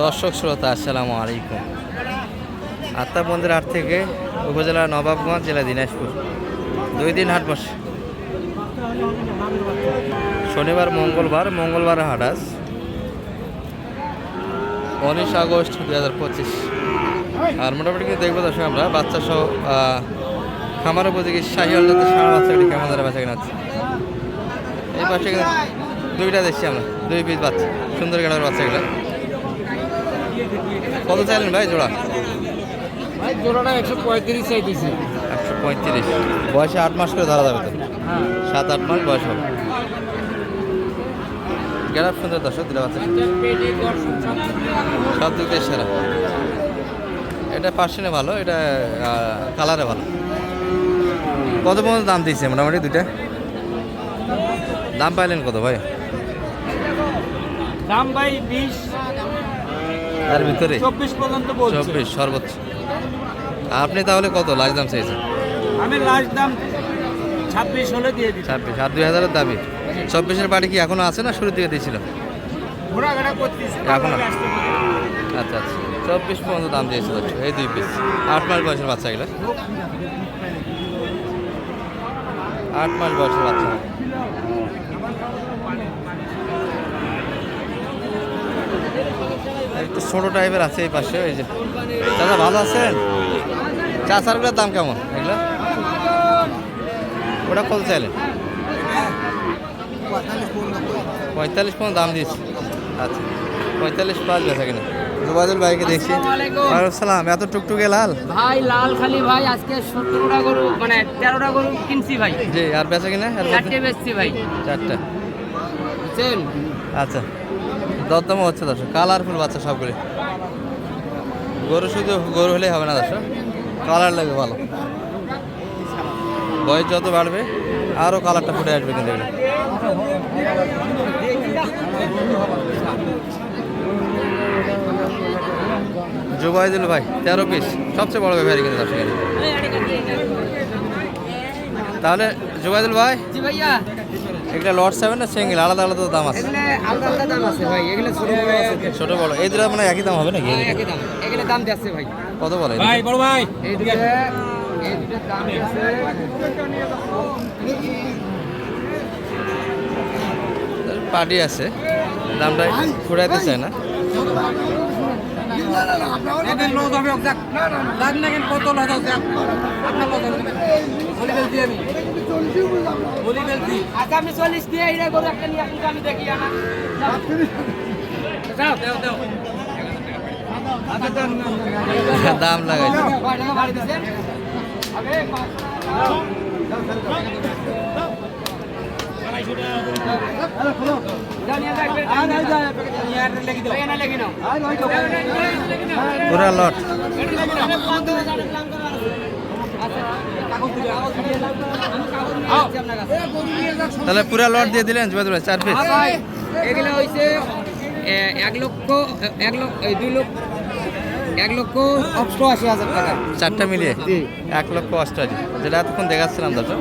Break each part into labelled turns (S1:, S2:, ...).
S1: দর্শক শ্রোতা, আসসালামু আলাইকুম। আত্মা মন্দির হাট থেকে উপজেলা নবাবগঞ্জ, জেলা দিনাজপুর। দুই দিন হাট বসে। শনিবার, মঙ্গলবার মঙ্গলবার হাট আজ। উনিশ আগস্ট দুই হাজার পঁচিশ। আর মোটামুটি কিন্তু দেখব দর্শক আমরা, বাচ্চা সহ খামার উপযোগী শাহিওয়াল জাতের ষাঁড় বাচ্চাগুলি কেমন ধরে বাচ্চা কেনা হচ্ছে। এই পাশে দুইটা দেখছি আমরা, দুই পিস বাচ্চা, সুন্দর কালার বাচ্চাগুলো কত চাইলেন ভাই জোড়া?
S2: ভাই জোড়াটা একশো পঁয়ত্রিশ চাইতেছি।
S1: একশো পঁয়ত্রিশ। বয়সে আট মাস করে ধরা যাবে তো?
S2: হ্যাঁ।
S1: সাত আট মাস বয়স হবে। গেলার সুন্দর দর্শক দিলে বাচ্চা। সব দিক দিয়ে সেরা। এটা পার্সেন্টে ভালো এটা কালারে ভালো। কত পর্যন্ত দাম দিয়েছে মোটামুটি দুইটা? দাম পাইলেন কত ভাই?
S2: দাম ভাই বিশ।
S1: তার ভিতরে?
S2: চব্বিশ পর্যন্ত
S1: চব্বিশ সর্বোচ্চ। আপনি তাহলে কত লাস্ট দাম চাইছেন?
S2: আমি লাস্ট দাম ছাব্বিশ হলে দিয়ে দিচ্ছি।
S1: ছাব্বিশ আর দুই হাজারের দাবি চব্বিশের বাড়ি কি এখনও আছে না শুরুর দিকে দিয়েছিল?
S2: ঘোরাঘাটা করতেছি।
S1: এখন। আচ্ছা আচ্ছা। চব্বিশ পর্যন্ত দাম দিয়েছিল। এই দুই পিস। আট মাস বয়সের বাচ্চা এগুলো? আট মাস বয়সের বাচ্চা। একটু ছোট টাইপের আছে এই পাশে এই যে। দাদা ভালো আছেন? চাষারগুলোর দাম কেমন? এগুলো? ওটা কত চাইলেন? পঁয়তাল্লিশ পর্যন্ত দাম দিয়েছি। আচ্ছা পঁয়তাল্লিশ পাঁচ বেচা কিনা। জুবাদুল ভাইকে দেখছি। সালাম এত টুকটুকে লাল?
S3: ভাই লাল খালি ভাই আজকে সত্তরটা গরু মানে তেরোটা গরু কিনছি ভাই।
S1: জি আর বেচা কিনা?
S3: চারটে বেচছি ভাই।
S1: চারটা।
S3: বুঝছেন?
S1: আচ্ছা। দরদামও হচ্ছে দর্শক কালারফুল বাচ্চা সবগুলি। গরু শুধু গরু হলেই হবে না দর্শক কালার লাগবে ভালো। বয়স যত বাড়বে আরও কালারটা ফুটে আসবে কিন্তু এগুলো। জুবাইদুল ভাই, তেরো পিস সবচেয়ে বড় ব্যাপারী কিন্তু দর্শক। তাহলে জুবাইদুল ভাই? একটা লট সেভেন না সিঙ্গেল আলাদা আলাদা দাম আছে।
S3: এগুলো আলাদা আলাদা দাম আছে ভাই এগুলো ছোট বড় আছে।
S1: ছোট বড়। এই দুটো মানে একই দাম হবে নাকি?
S3: হ্যাঁ, একই দাম। এগুলো দাম যাচ্ছে ভাই।
S1: কত বলে?
S2: ভাই বড় ভাই।
S3: এই দুটো এই দুটোর দাম যাচ্ছে।
S1: পার্টি আছে। দামটা ঘুরাইতে চায় না।
S2: এদের লোক হবে যাক। লাগ না কেন কত লাগ যাক আপনার কত বলি বলছি আমি বলি বলছি
S3: আচ্ছা আমি চল্লিশ দিয়ে এইটা গরু একটা নিয়ে আপনি আমি দেখি আনা যাও
S2: দেও দেও
S1: দাম লাগাই।
S3: টাকা আগে
S1: পুরা লট। তাহলে পুরা লট দিয়ে দিলেন জুবাদুল ভাই, চার পিস
S3: এগুলো হয়েছে এক লক্ষ এক লক্ষ দুই লক্ষ। এক লক্ষ অষ্টআশি হাজার টাকা।
S1: চারটা মিলিয়ে? এক লক্ষ অষ্টাশি যেটা এতক্ষণ দেখাচ্ছিলাম দর্শক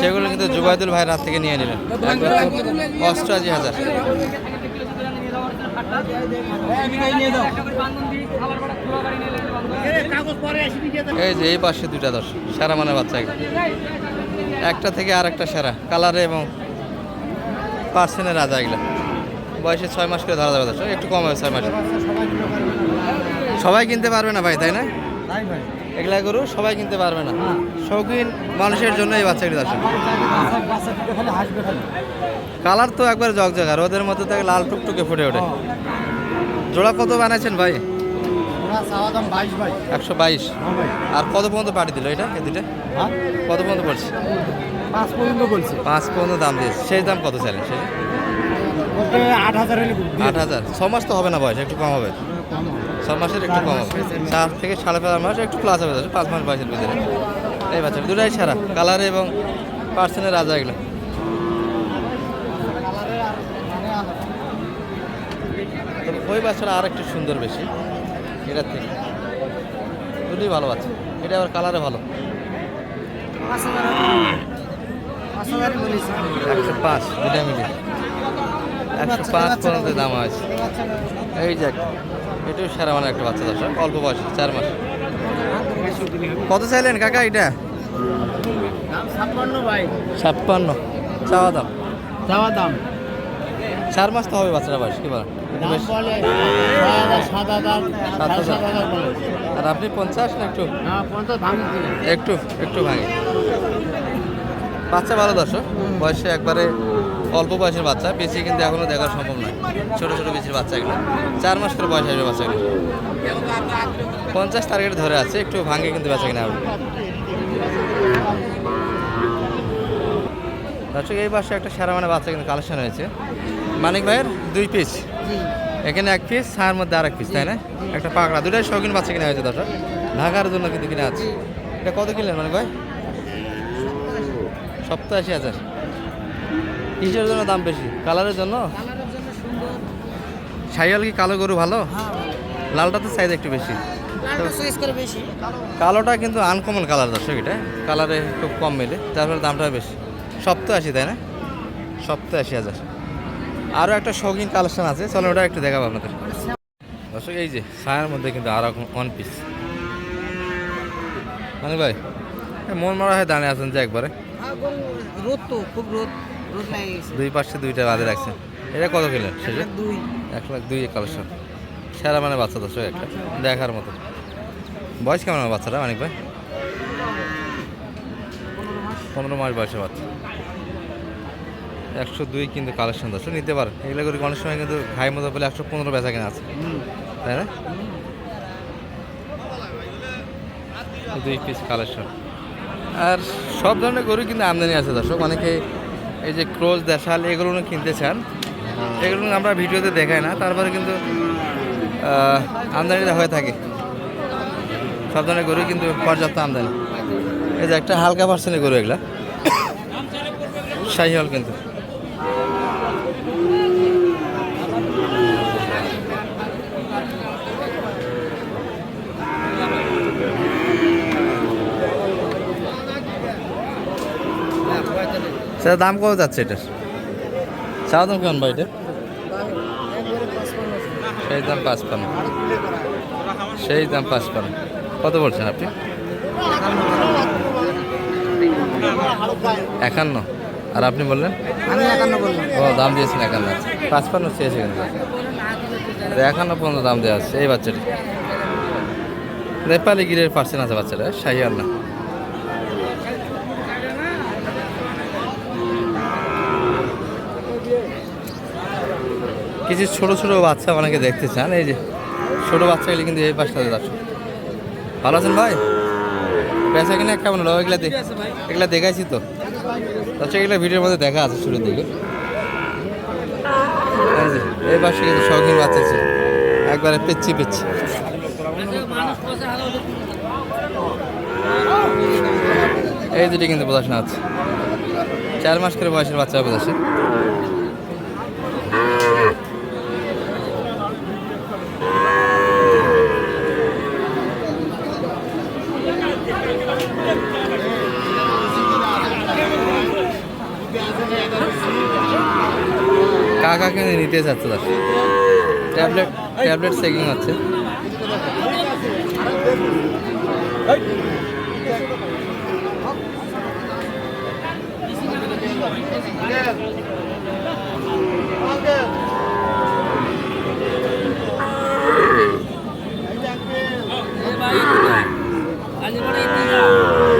S1: সেগুলো কিন্তু জুবাইদুল ভাইয়ের রাত থেকে নিয়ে নিলেন। এক লক্ষ অষ্টআশি হাজার। এই যে এই পাশে দুইটা দশ সেরা মানে বাচ্চা এগুলো। একটা থেকে আর একটা সেরা কালারে এবং পার্সেন্টের রাজা এগুলো। বয়সে ছয় মাস করে ধরা যাবে দর্শক একটু কম হবে ছয় মাস। সবাই কিনতে পারবে না ভাই তাই না? এগুলা গরু সবাই কিনতে পারবে না। শৌখিন মানুষের জন্য এই বাচ্চাগুলি দর্শক কালার তো একবার জগজগ আর ওদের মধ্যে থেকে লাল টুকটুকে ফুটে ওঠে। জোড়া কত বানাইছেন ভাই? একশো বাইশ। আর কত পর্যন্ত পাঠিয়ে দিল এটা এই কত পর্যন্ত পড়ছে
S2: পাঁচ পর্যন্ত বলছে।
S1: পাঁচ পর্যন্ত দাম দিয়েছে সেই দাম কত চাইলেন সেই
S2: আট হাজার
S1: আট হাজার। ছ মাস তো হবে না বয়স একটু কম হবে। ছ মাসের একটু কম হবে। চার থেকে সাড়ে পাঁচ মাস, একটু প্লাস হবে পাঁচ মাস বয়সের ভিতরে। এই বাচ্চা, দুটাই সারা কালার এবং পার্সেনের রাজা এগুলো। ওই বাচ্চাটা আর একটু সুন্দর বেশি, এটার থেকে। দুটোই ভালো বাচ্চা, এটা আবার কালারে ভালো। একশো পাঁচ দুটা মিলিয়ে। একশো পাঁচ পর্যন্ত দাম আছে। এই যে একটা। এটাও সেরা মানে একটা বাচ্চা দর্শক অল্প বয়স চার মাস। কত চাইলেন কাকা এটা?
S3: ছাপ্পান্ন
S1: চাওয়া দাম?
S3: চাওয়া দাম।
S1: চার মাস তো হবে বাচ্চাটা বয়স কি বলেন? আর আপনি পঞ্চাশ না একটু? একটু একটু ভাঙে। বাচ্চা ভালো দর্শক বয়সে একবারে অল্প বয়সের বাচ্চা বেশি কিন্তু এখনও দেখা সম্ভব নয়। ছোট ছোট বেশির বাচ্চা এগুলো। চার মাস করে বয়স আসবে বাচ্চাগুলো। পঞ্চাশ টার্গেট ধরে আছে একটু ভাঙে কিন্তু বেচা কিনা হবে। দর্শক এই পাশে একটা সেরা মানে বাচ্চা কিন্তু কালেকশন হয়েছে মানিক ভাইয়ের দুই পিস এখানে এক পিস ছায়ার মধ্যে আর এক পিস তাই না? একটা পাকড়া দুটাই শৌখিন বাচ্চা কিনা হয়েছে দর্শক। ঢাকার জন্য কিন্তু কিনে আছে। এটা কত কিনলেন মানিক ভাই? সপ্তাশি হাজার। কিসের জন্য দাম বেশি? কালারের জন্য? সাইয়াল কি কালো গরু ভালো? লালটা তো চাহিদা একটু বেশি। কালোটা কিন্তু আনকমন কালার দর্শক এটা। কালারে খুব কম মেলে যার ফলে দামটা বেশি। সপ্তাশি তাই না? সপ্তাশি হাজার। আরও একটা শৌখিন কালেকশন আছে চলো ওটা একটু দেখাবো আপনাদের। দর্শক এই যে ছায়ার মধ্যে কিন্তু আর ওয়ান পিস মানে ভাই মন মারা হয় দাঁড়িয়ে আছেন যে একবারে।
S3: রোদ তো খুব রোদ।
S1: দুই পাশে দুইটা বাদে রাখছেন এটা কত শেষে
S3: দুই।
S1: এক লাখ দুই কালেকশন। সেরা মানে বাচ্চা দর্শক একটা। দেখার মতো। বয়স কেমন বাচ্চাটা অনেক ভাই? পনেরো মাস বয়সে বাচ্চা। একশো দুই কিন্তু কালেকশন দর্শক নিতে পারেন এগুলো করে অনেক সময় কিন্তু ভাই মতো পেলে একশো পনেরো বেচা কেনা আছে। তাই না? দুই পিস কালেকশন। আর সব ধরনের গরু কিন্তু আমদানি আছে দর্শক। অনেকে এই যে ক্রোজ দেশাল, এগুলো কিনতে চান। এগুলো আমরা ভিডিওতে দেখাই না, তারপরে কিন্তু আমদানিটা হয়ে থাকে। সব ধরনের গরু কিন্তু পর্যাপ্ত আমদানি। এই যে একটা হালকা পার্সেন্টের গরু এগুলা। শাহিহল কিন্তু। সেটা দাম কত যাচ্ছে এটার? দাম কেমন ভাই এটা? সেই দাম পাঁচ পান সেই দাম পাঁচ পান কত বলছেন আপনি? একান্ন। আর আপনি বললেন? ও দাম দিয়েছেন একান্ন। পাঁচ পান্ন চেয়েছে কিন্তু। একান্ন পর্যন্ত দাম দেওয়া আছে। এই বাচ্চাটি। নেপালি গিরের পার্সেন্ট আছে বাচ্চাটা শাহিয়াল না কিছু ছোট ছোট বাচ্চা অনেকে দেখতে চান, এই যে ছোট বাচ্চাগুলি কিন্তু এই পাশটাতে যাচ্ছে। ভালো আছেন ভাই? পেশা কিনা কেমন হলো? এগুলা এগুলা দেখাইছি তো। আচ্ছা এগুলো ভিডিওর মধ্যে দেখা আছে শুরুর দিকে। এই পাশে কিন্তু শৌখিন বাচ্চা ছিল একবারে পেচ্ছি পেচ্ছি। এই দুটি কিন্তু পড়াশোনা আছে। চার মাস করে বয়সের বাচ্চা হবে কাকা কিন্তু নিতে চাচ্ছে তার। ট্যাবলেট ট্যাবলেট চেকিং হচ্ছে।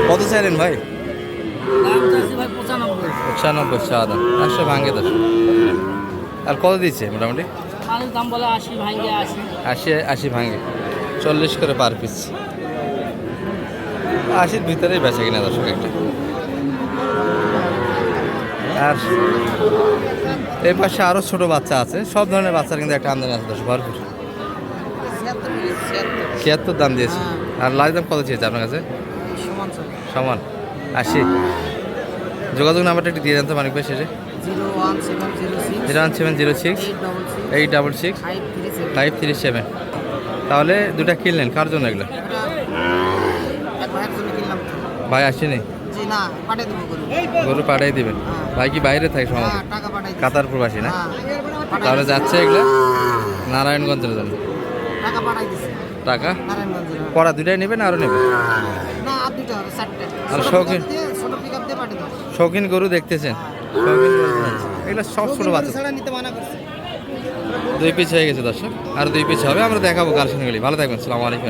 S1: কত চাইলেন ভাই? পঁচানব্বই। দাম একশো ভাঙে দশ। আর কত দিচ্ছে মোটামুটি?
S3: মানুষ দাম বলে আশি ভাঙ্গে আশি।
S1: আশি আশি ভাঙে। চল্লিশ করে পার পিস আশির ভিতরেই বেচে কিনা দর্শক একটা। আর এই পাশে আরও ছোট বাচ্চা আছে। সব ধরনের বাচ্চার কিন্তু একটা আমদানি আছে দর্শক ভরপুর। ছিয়াত্তর দাম দিয়েছে। আর লাল দাম কত চেয়েছে আপনার কাছে? সমান। আশি। যোগাযোগ নাম্বারটা একটু দিয়ে দেন তো মানিক ভাই শেষে।
S3: Zero one seven zero six eight double six five three seven
S1: তাহলে দুটা কিনলেন কার জন্য এগুলো? ভাই আসেনি?
S3: গরু।
S1: পাঠাই দিবেন। ভাই কি বাইরে থাকে
S3: সমাজ?
S1: কাতার প্রবাসী না? তাহলে যাচ্ছে এগুলো? নারায়ণগঞ্জের জন্য।
S2: টাকা
S1: পড়া দুটাই নেবে না আরও নেবে?
S2: আর
S1: শৌখিন শৌখিন গরু দেখতেছেন? এগুলো সব ছোটো বাচ্চা। দুই পিস হয়ে গেছে দর্শক। আর দুই পিস হবে আমরা দেখাবো গার্সেনগুলি। ভালো থাকবেন সালামালাইকুম